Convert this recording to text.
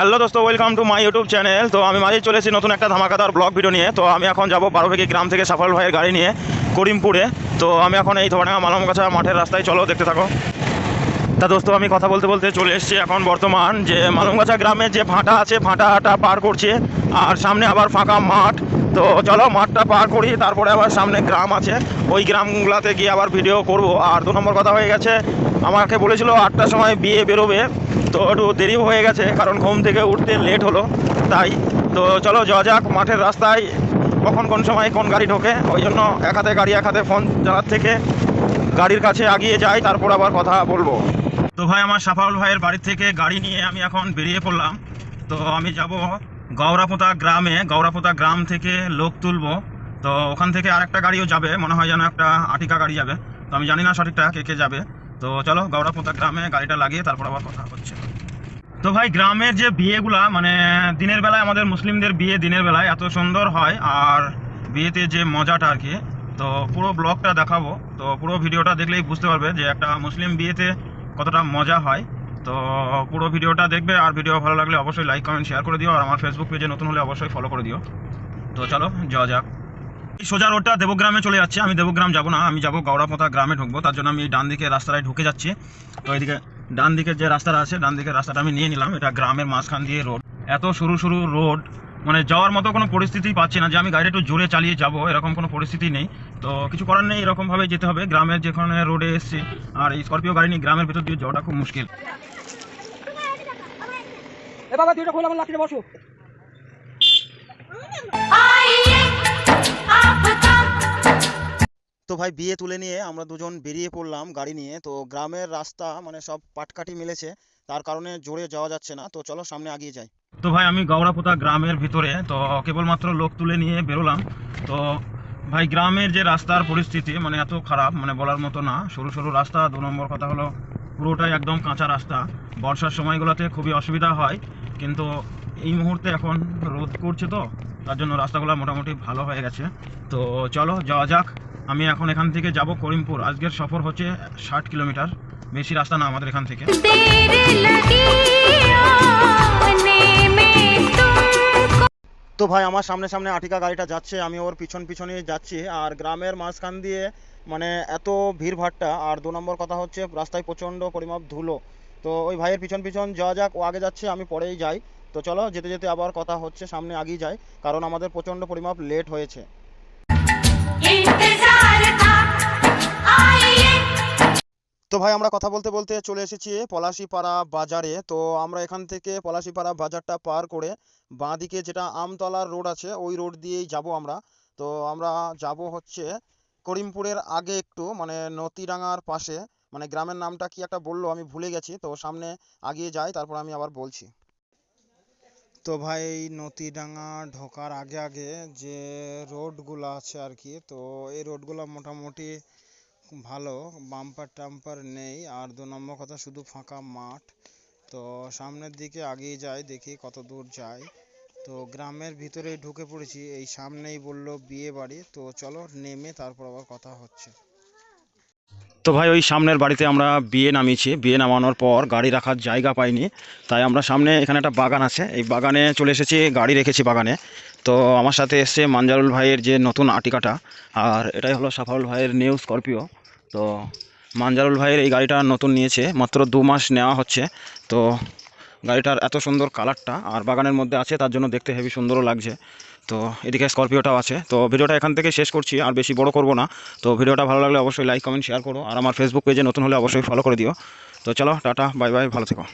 Hello দোস্ত welcome to my YouTube channel তো আমি মাঝে চলেছি নতুন একটা ধামাকাদার ব্লগ ভিডিও নিয়ে। তো আমি এখন যাব বারোভেগি গ্রাম থেকে সাফল ভাইয়ের গাড়ি নিয়ে করিমপুরে। তো আমি এখন এই ধরনের মালামগাছা মাঠের রাস্তায়। চলো, দেখতে থাকো। তা দোস্ত, আমি কথা বলতে বলতে চলে এসেছি এখন বর্তমান যে মালমগাছা গ্রামে যে ফাঁটা আছে ফাঁটাটা পার করছে। আর সামনে আবার ফাঁকা মাঠ। তো চলো, মাঠটা পার করি, তারপরে আবার সামনে গ্রাম আছে। ওই গ্রামগুলোতে গিয়ে আবার ভিডিও করব। আর দু নম্বর কথা হয়ে গেছে, আমাকে বলেছিল আটটার সময় বিয়ে বেরোবে। তো একটু দেরি হয়ে গেছে, কারণ ঘুম থেকে উঠতে লেট হলো। তাই, তো চলো, যাওয়া যাক মাঠের রাস্তায়। কখন কোন সময় কোন গাড়ি ঢোকে। ওই জন্য এক হাতে গাড়ি, এক হাতে ফোন চালার থেকে। গাড়ির কাছে আগিয়ে যাই, তারপর আবার কথা বলব। তো ভাই, আমার সাফাউল ভাইয়ের বাড়ি থেকে গাড়ি নিয়ে আমি এখন বেরিয়ে পড়লাম। তো আমি যাব গৌরাপোতা গ্রামে। গৌরাপোতা গ্রাম থেকে লোক তুলবো। তো ওখান থেকে আরেকটা গাড়িও যাবে। মনে হয় যেন একটা আটিকা গাড়ি যাবে। তো আমি জানি না সঠিকটা কে কে যাবে। তো চলো গৌরাপোতা গ্রামে গাড়িটা লাগিয়ে তারপর আবার কথা হচ্ছে। তো ভাই, গ্রামের যে বিয়েগুলা মানে দিনের বেলায় আমাদের মুসলিমদের বিয়ে দিনের বেলায় এত সুন্দর হয়। আর বিয়েতে যে মজাটা আর কি তো পুরো ব্লগটা দেখাবো। তো পুরো ভিডিওটা দেখলেই বুঝতে পারবে যে একটা মুসলিম বিয়েতে কতটা মজা হয়। তো পুরো ভিডিওটা দেখবে আর ভিডিও ভালো লাগলে অবশ্যই লাইক কমেন্ট শেয়ার করে দিও। আর আমার ফেসবুক পেজে নতুন হলে অবশ্যই ফলো করে দিও। তো চলো, যাওয়া যাক। এই সোজা রোডটা দেবগ্রামে চলে যাচ্ছে। আমি দেবগ্রাম যাব না, আমি যাব গৌড়াপোতা গ্রামে ঢুকবো। তার জন্য আমি ডান দিকে রাস্তাটায় ঢুকে যাচ্ছি। তো এইদিকে ডান দিকের যে রাস্তাটা আছে, ডান দিকের রাস্তাটা আমি নিয়ে নিলাম। এটা গ্রামের মাঝখান দিয়ে রোড এত সরু সরু রোড মানে যাওয়ার মতো কোনো পরিস্থিতি পাচ্ছি না যে আমি গাড়ি একটু জোরে চালিয়ে যাব এরকম কোনো পরিস্থিতি নেই। তো কিছু করার নেই এরকমভাবে যেতে হবে। গ্রামের যেখানে রোডে এসছি আর এই স্করপিও গাড়ি নিয়ে গ্রামের ভিতর দিয়ে যাওয়াটা খুব মুশকিল। এ বাবা দুইটা খোলা আমার বসো। তো ভাই বিয়ে তুলে নিয়ে আমরা দুজন বেরিয়ে পড়লাম গাড়ি নিয়ে। তো গ্রামের রাস্তা মানে সব পাটকাঠি মিলেছে। তার কারণে জোরে যাওয়া যাচ্ছে না। তো চলো সামনে আগিয়ে যাই। তো ভাই, আমি গৌড়াপোতা গ্রামের ভিতরে, তো কেবলমাত্র লোক তুলে নিয়ে বেরোলাম। তো ভাই, গ্রামের যে রাস্তার পরিস্থিতি মানে এত খারাপ মানে বলার মতো না। সরু সরু রাস্তা, দু নম্বর কথা হলো, পুরোটাই একদম কাঁচা রাস্তা। বর্ষার সময়গুলোতে খুবই অসুবিধা হয়, কিন্তু এই মুহূর্তে এখন রোদ করছে তো, তার জন্য রাস্তাগুলো মোটামুটি ভালো হয়ে গেছে। তো চলো, যাওয়া যাক। আমি এখন এখান থেকে যাব করিমপুর। আজকের সফর হচ্ছে ষাট কিলোমিটার। বেশি রাস্তা না আমাদের এখান থেকে। তো ভাই আমার সামনে সামনে আটিকা গাড়িটা যাচ্ছে আমি ওর পিছন পিছনে যাচ্ছি আর গ্রামের মাঝখান দিয়ে মানে এত ভিড়ভাট্টা আর দু নম্বর কথা হচ্ছে রাস্তায় প্রচণ্ড পরিমাপ ধুলো। তো ওই ভাইয়ের পিছন পিছন যাওয়া যাক ও আগে যাচ্ছে আমি পরেই যাই। তো চলো যেতে যেতে আবার কথা হচ্ছে সামনে আগেই যাই কারণ আমাদের প্রচণ্ড পরিমাপ লেট হয়েছে। ভাই, আমরা কথা বলতে বলতে চলে এসেছি পলাশিপাড়া বাজারে। তো আমরা এখান থেকে পলাশিপাড়া বাজারটা পার করে বাঁ দিকে যেটা আমতলার রোড আছে, ওই রোড দিয়েই যাব আমরা। তো আমরা যাব হচ্ছে করিমপুরের আগে একটু মানে নতিডাঙ্গার পাশে। মানে গ্রামের নামটা কি একটা বলল আমি ভুলে গেছি, তো সামনে আগিয়ে যাই, তারপর আমি আবার বলছি। তো ভাই, নতিডাঙ্গা ঢোকার আগে আগে যে রোডগুলো আছে আর কি, তো এই রোডগুলো মোটামুটি ভালো বাম্পার টাম্পার নেই, আর দু নম্বর কথা শুধু ফাঁকা মাঠ। তো সামনের দিকে আগিয়ে যাই, দেখি কত দূর যায় তো গ্রামের ভিতরে ঢুকে পড়েছি, এই সামনেই বলল বিয়ে বাড়ি। তো চলো, নেমে তারপর আবার কথা হচ্ছে। তো ভাই, ওই সামনের বাড়িতে আমরা বিয়ে নামিয়েছি। বিয়ে নামানোর পর গাড়ি রাখার জায়গা পাইনি। তাই আমরা সামনে এখানে একটা বাগান আছে। এই বাগানে চলে এসেছি, গাড়ি রেখেছি বাগানে। তো আমার সাথে এসছে মানজারুল ভাইয়ের যে নতুন আটিকাটা। আর এটাই হলো সাফারুল ভাইয়ের নিউ স্করপিও তো মানজারুল ভাইয়ের এই গাড়িটা নতুন নিয়েছে। মাত্র দু মাস নেওয়া হচ্ছে। তো গাড়িটার এত সুন্দর কালারটা আর বাগানের মধ্যে আছে, তার জন্য দেখতে হেভি সুন্দরও লাগছে। তো এদিকে স্করপিওটাও আছে। তো ভিডিওটা এখান থেকে শেষ করছি, আর বেশি বড় করব না। তো ভিডিওটা ভালো লাগলে অবশ্যই লাইক, কমেন্ট, শেয়ার করো। আর আমার ফেসবুক পেজে নতুন হলে অবশ্যই ফলো করে দিও। তো চলো, টাটা, বাই বাই, ভালো থেকো।